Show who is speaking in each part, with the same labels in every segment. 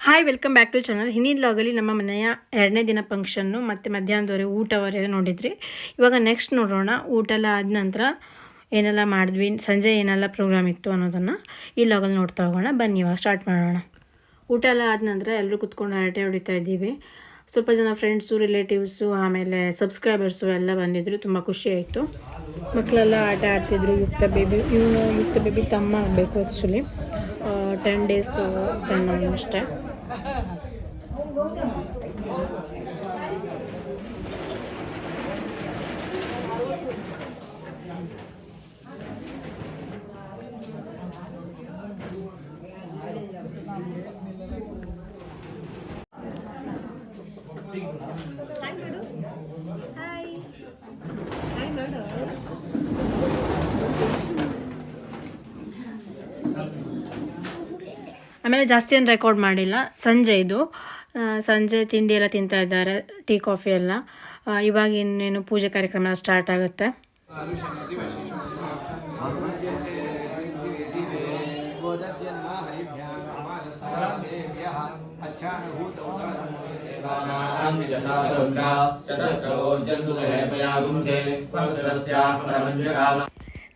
Speaker 1: Hi welcome back to channel ಹಿಂದಿನ ಲಾಗಲ್ಲಿ ನಮ್ಮ ಮನೆಯ ಎರಡನೇ ದಿನ ಫಂಕ್ಷನ್ನು ಮತ್ತು ಮಧ್ಯಾಹ್ನದವರೆಗೆ ಊಟವರೆಗೆ ನೋಡಿದ್ರಿ. ಇವಾಗ ನೆಕ್ಸ್ಟ್ ನೋಡೋಣ. ಊಟ ಎಲ್ಲ ಆದ ನಂತರ ಏನೆಲ್ಲ ಮಾಡಿದ್ವಿ, ಸಂಜೆ ಏನೆಲ್ಲ ಪ್ರೋಗ್ರಾಮ್ ಇತ್ತು ಅನ್ನೋದನ್ನು ಈ ಲಾಗಲ್ಲಿ ನೋಡ್ತಾ ಹೋಗೋಣ. ಬನ್ನಿ, ಇವಾಗ ಸ್ಟಾರ್ಟ್ ಮಾಡೋಣ. ಊಟ ಎಲ್ಲ ಆದ ನಂತರ ಎಲ್ಲರೂ ಕುತ್ಕೊಂಡು ಹರಟೆ ಹೊಡಿತಾ ಇದ್ದೀವಿ. ಸ್ವಲ್ಪ ಜನ ಫ್ರೆಂಡ್ಸು ರಿಲೇಟಿವ್ಸು ಆಮೇಲೆ ಸಬ್ಸ್ಕ್ರೈಬರ್ಸು ಎಲ್ಲ ಬಂದಿದ್ದರು ತುಂಬ ಖುಷಿ ಆಯಿತು. ಮಕ್ಕಳೆಲ್ಲ ಆಟ ಆಡ್ತಿದ್ರು. ಯುಕ್ತ ಬೇಬಿ ಇವನು ಯುಕ್ತ ಬೇಬಿ ತಮ್ಮ ಆಗಬೇಕು ಆ್ಯಕ್ಚುಲಿ ಟೆನ್ ಡೇಸ್ ಸಣ್ಣ ಅಷ್ಟೇ. ಆಮೇಲೆ ಜಾಸ್ತಿ ಏನು ರೆಕಾರ್ಡ್ ಮಾಡಿಲ್ಲ. ಸಂಜೆ ಇದು. ಸಂಜೆ ತಿಂಡಿ ಎಲ್ಲ ತಿಂತಾ ಇದ್ದಾರೆ, ಟೀ, ಕಾಫಿ ಎಲ್ಲ. ಇವಾಗ ಇನ್ನೇನು ಪೂಜೆ ಕಾರ್ಯಕ್ರಮ ಸ್ಟಾರ್ಟ್ ಆಗುತ್ತೆ.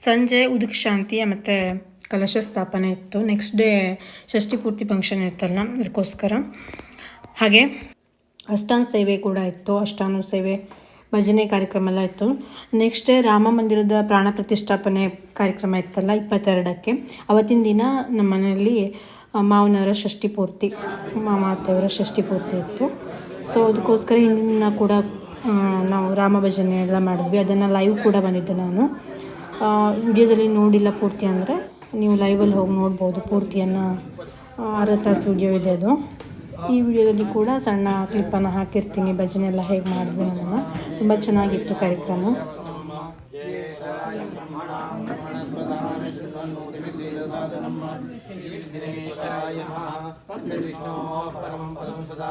Speaker 1: ಸಂಜೆ ಉದಕ ಶಾಂತಿ ಮತ್ತು ಕಲಶ ಸ್ಥಾಪನೆ ಇತ್ತು. ನೆಕ್ಸ್ಟ್ ಡೇ ಷಷ್ಠಿ ಪೂರ್ತಿ ಫಂಕ್ಷನ್ ಇರ್ತಲ್ಲ ಅದಕ್ಕೋಸ್ಕರ. ಹಾಗೆ? ಅಷ್ಟಾನ್ ಸೇವೆ ಕೂಡ ಇತ್ತು, ಅಷ್ಟಾನು ಸೇವೆ ಭಜನೆ ಕಾರ್ಯಕ್ರಮ ಎಲ್ಲ ಇತ್ತು. ನೆಕ್ಸ್ಟ್ ಡೇ ರಾಮ ಮಂದಿರದ ಪ್ರಾಣ ಪ್ರತಿಷ್ಠಾಪನೆ ಕಾರ್ಯಕ್ರಮ ಇತ್ತಲ್ಲ, ಇಪ್ಪತ್ತೆರಡಕ್ಕೆ. ಅವತ್ತಿನ ದಿನ ನಮ್ಮ ಮನೆಯಲ್ಲಿ ಮಾವನವರ ಷಷ್ಠಿ ಪೂರ್ತಿ, ಮಾಮ ಅತ್ತೆಯವರ ಷಷ್ಠಿ ಪೂರ್ತಿ ಇತ್ತು. ಸೊ ಅದಕ್ಕೋಸ್ಕರ ಹಿಂದಿನ ದಿನ ಕೂಡ ನಾವು ರಾಮ ಭಜನೆ ಎಲ್ಲ ಮಾಡಿದ್ವಿ. ಅದನ್ನು ಲೈವ್ ಕೂಡ ಬಂದಿದ್ದೆ ನಾನು. ವಿಡಿಯೋದಲ್ಲಿ ನೋಡಿಲ್ಲ ಪೂರ್ತಿ ಅಂದರೆ, ನೀವು ಲೈವಲ್ಲಿ ಹೋಗಿ ನೋಡ್ಬೋದು ಪೂರ್ತಿಯನ್ನು. ಅರ್ಧ ತಾಸು ವಿಡಿಯೋ ಇದೆ ಅದು. ಈ ವಿಡಿಯೋದಲ್ಲಿ ಕೂಡ ಸಣ್ಣ ಕ್ಲಿಪ್ಪನ್ನು ಹಾಕಿರ್ತೀನಿ. ಭಜನೆ ಎಲ್ಲ ಹೇಗೆ ಮಾಡಿದ್ವಿ ನಾನು ತುಂಬ ಚೆನ್ನಾಗಿತ್ತು ಕಾರ್ಯಕ್ರಮ.
Speaker 2: ವಿಷ್ಣೋ ಪರಂ ಸದಾ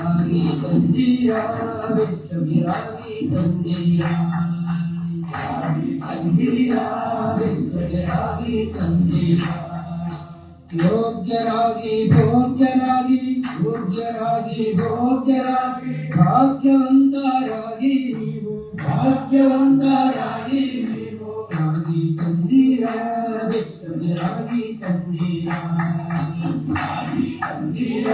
Speaker 3: ರಾಗಿ ತಂದಿರ ಬೆಟ್ಟಗೆ ರಾಗಿ ತಂದಿರ ರಾಗಿ ತಂದಿರ ಬೆಟ್ಟಗೆ ರಾಗಿ ತಂದಿರ ಯೋಗ್ಯರಾಗಿ ಭೋಗ್ಯರಾಗಿ ಯೋಗ್ಯರಾಗಿ ಭೋಗ್ಯರಾಗಿ ಭಾಗ್ಯವಂತರಾಗಿ ನೀವು ಭಾಗ್ಯವಂತರಾಗಿ ನೀವು ರಾಗಿ ತಂದೀರ ಭಿಕ್ಷರಾಗಿ ತಂದೀರ ರಾಗಿ ತಂದೀರ ಭಿಕ್ಷರಾಗಿ ತಂದೀರ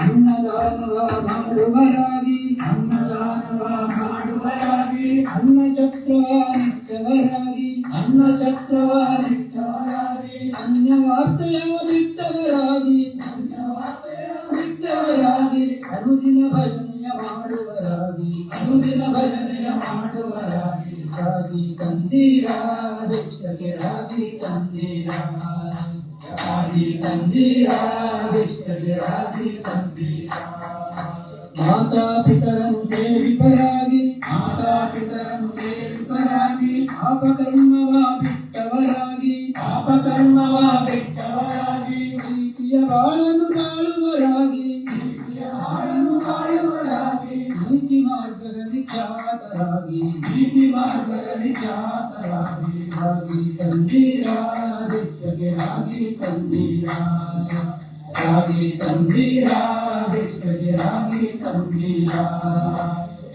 Speaker 3: ಅನ್ನದಾನವ ಮಾಡುವರಾಗಿ ಅನ್ನದಾನವ ಮಾಡುವರಾಗಿ ಅನ್ನ ಚಕ್ರವ ನಿತ್ಯವರಾಗಿ ಅನ್ನ ಚಕ್ರವ ನಿತ್ಯವರಾಗಿ ಅನ್ಯವಾರ್ತೆಯ ನಿತ್ಯವರಾಗಿ ಅನ್ಯವಾರ್ತೆಯ ನಿತ್ಯವರಾಗಿ ಅನುದಿನ ಭಜನೆಯ ಮಾಡುವರಾಗಿ ಅನುದಿನ ಭಜನೆಯ ಮಾಡುವರಾಗಿ ರಾಗಿ ತಂದೀರ ಭಿಕ್ಷಕ್ಕೆ ರಾಗಿ ತಂದೀರ ರಾಗಿ ತಂದೀರ ಭಿಕ್ಷಕ್ಕೆ ರಾಗಿ ತಂದೀರ ಮಾತಾ ಪಿತರನ್ನು ಸೇವಿಪರಾಗಿ ಮಾತಾ ಪಿತರನ್ನು ಸೇವಿಪರಾಗಿ ಆ ಪಾಪಕರ್ಮವ ಬಿಟ್ಟವರಾಗಿ ಪಾಪಕರ್ಮವ ಬಿಟ್ಟವರಾಗಿ ಪ್ರೀತಿಯ ಬಾಳನ್ನು ಬಾಳುವರಾಗಿ ಪ್ರೀತಿಯ ಬಾಳನ್ನು ಬಾಳುವರಾಗಿ ನೀತಿ ಮಾರ್ಗದಲ್ಲಿ ಖ್ಯಾತರಾಗಿ ನೀತಿ ಮಾರ್ಗದಲ್ಲಿ ಖ್ಯಾತರಾಗಿ ರಾಗಿ ತಂದೀರ लगे राधे कंधिया राधे कंधिया विष्ट लगे राधे कंधिया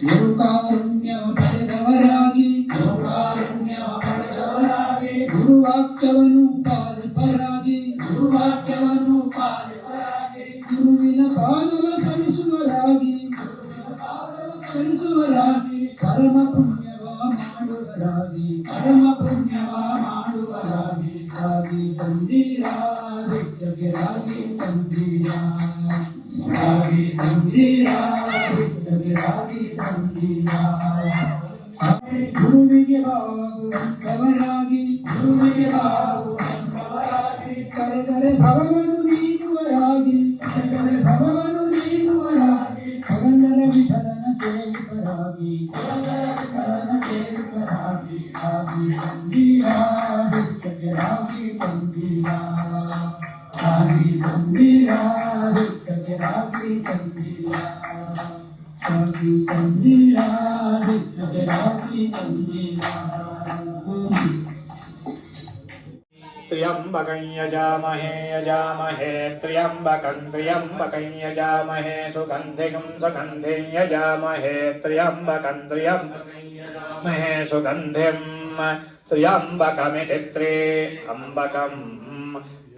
Speaker 3: लोकारुण्य पड़दवरागे लोकारुण्य पड़दवरागे गुरुवाक्यवन ತಂದೀರ ಗುರುವಿಗೆ ಬಾಗುವಂತವರಾಗಿ ಗುರುವಿಗೆ ಬಾಗುವಂತವರಾಗಿ ಕರೆದರೆ ಭವವನ್ನು ನೀಡುವರಾಗಿ ಕರೆದರೆ ಭವವನ್ನು ನೀಡುವರಾಗಿ ಪರಂದರ ವಿಠಲನ ಸೇವಿತರಾಗಿ ಪರಂದರ ವಿಠಲನ ಸೇವಿತರಾಗಿ ರಾಗಿ ತಂದೀರ ದಿಕ್ಕಗೆ ರಾಗಿ ತಂದೀರ ರಾಗಿ ತಂದೀರ ದಿಕ್ಕಗೆ
Speaker 2: त्र्यम्बकं यजामहे यजामहे त्र्यम्बकं त्र्यम्बकं यजामहे सुगन्धिं सुगन्धिं यजामहे त्र्यम्बकं त्र्यम्बकं यजामहे सुगन्धिं त्र्यम्बकमिति त्र्यम्बकम्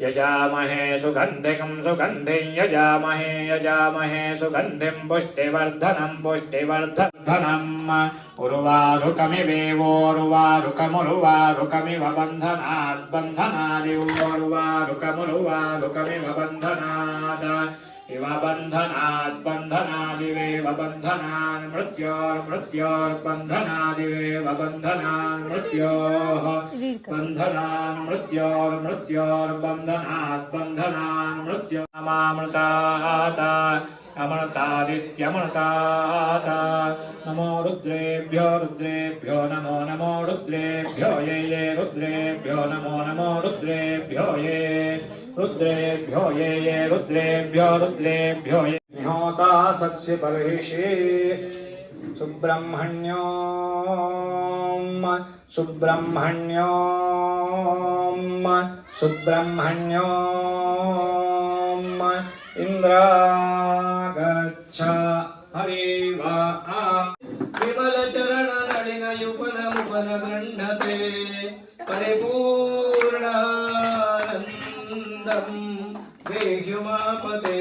Speaker 2: यजामहे सुगन्धिं सुगन्धिं यजामहे यजामहे सुगन्धिं पुष्टिवर्धनं पुष्टिवर्धनम् उर्वारुकमिवेवोर्वारुकमुर्वारुकमिव बन्धनात् बन्धनादिवोर्वारुकमुर्वारुकमिव बन्धनात् इव बन्धनात् बन्धनादिवेव बन्धनान् मृत्योर्मृत्योर्बन्धनादिवेव बन्धनान् मृत्योः బంధనాన్ మృత్యోర్మృత్యోర్బంధనాత్ బంధనాన్ మృత్యోమామృతాత అమృతాదిత్యమృతాత నమో రుద్రేభ్యో రుద్రేభ్యో నమో నమో రుద్రేభ్యో ఏ ఏ రుద్రేభ్యో నమో నమో రుద్రేభ్యో ఏ రుద్రేభ్యో ఏ ఏ రుద్రేభ్యో రుద్రేభ్యో ఏ నిహోతా సత్సి బర్హిషే सुब्रह्मण्यो सुब्रह्मण्योम सुब्रह्मण्योम। इन्द्रागच्छ हरेव विमलचरणनलिनयुपनमुपनगृह्णते परिपूर्णानन्दम् देह्युमापते।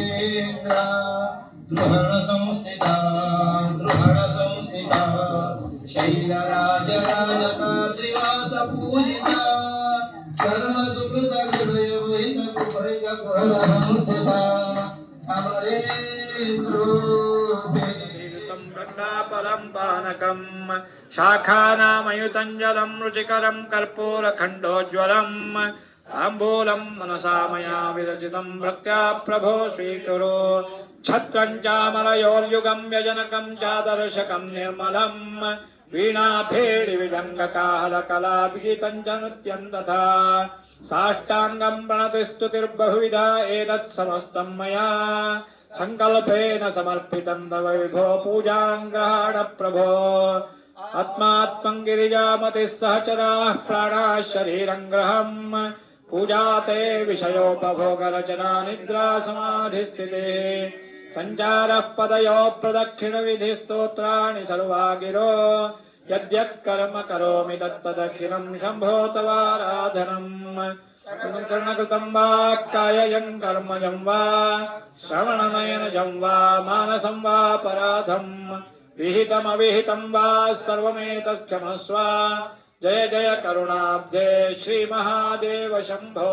Speaker 3: పరంపానకం శాఖానామయుతంజలం రుచికరం కర్పూరఖండోజ్వలం
Speaker 2: తాంబూలం మనసా మయా విరచితం భక్త్యా ప్రభో స్వీకురు ఛత్రం చామలయోర్యుగం వ్యజనకం చాదర్శకం నిర్మలం వీణాభేడి విడంగకాహల కళా విజితం చ నృత్యం తథా च नृत्यं तथा साष्टाङ्गं प्रणतिस्तुतिर्बहुविधा एतत्समस्तं मया सङ्कल्पेन समर्पितं तव विभो पूजां ग्रहाण प्रभो आत्मात्मं गिरिजामतिः सहचराः प्राणाः शरीरं ग्रहम् पूजा ते विषयोपभोगरचना निद्रा समाधिस्थितिः सञ्चारः पदयो प्रदक्षिणविधिस्तोत्राणि सर्वा गिरो यद्यत्कर्म करोमि तत्तदखिलम् शम्भो तवाराधनम् कर्णकृतम् वा काययम् कर्मजम् वा श्रवणनयनजम् वा मानसम् वा पराधम् विहितमविहितम् वा सर्वमेतत्क्षमस्व जय जय करुणाब्धे श्रीमहादेव शम्भो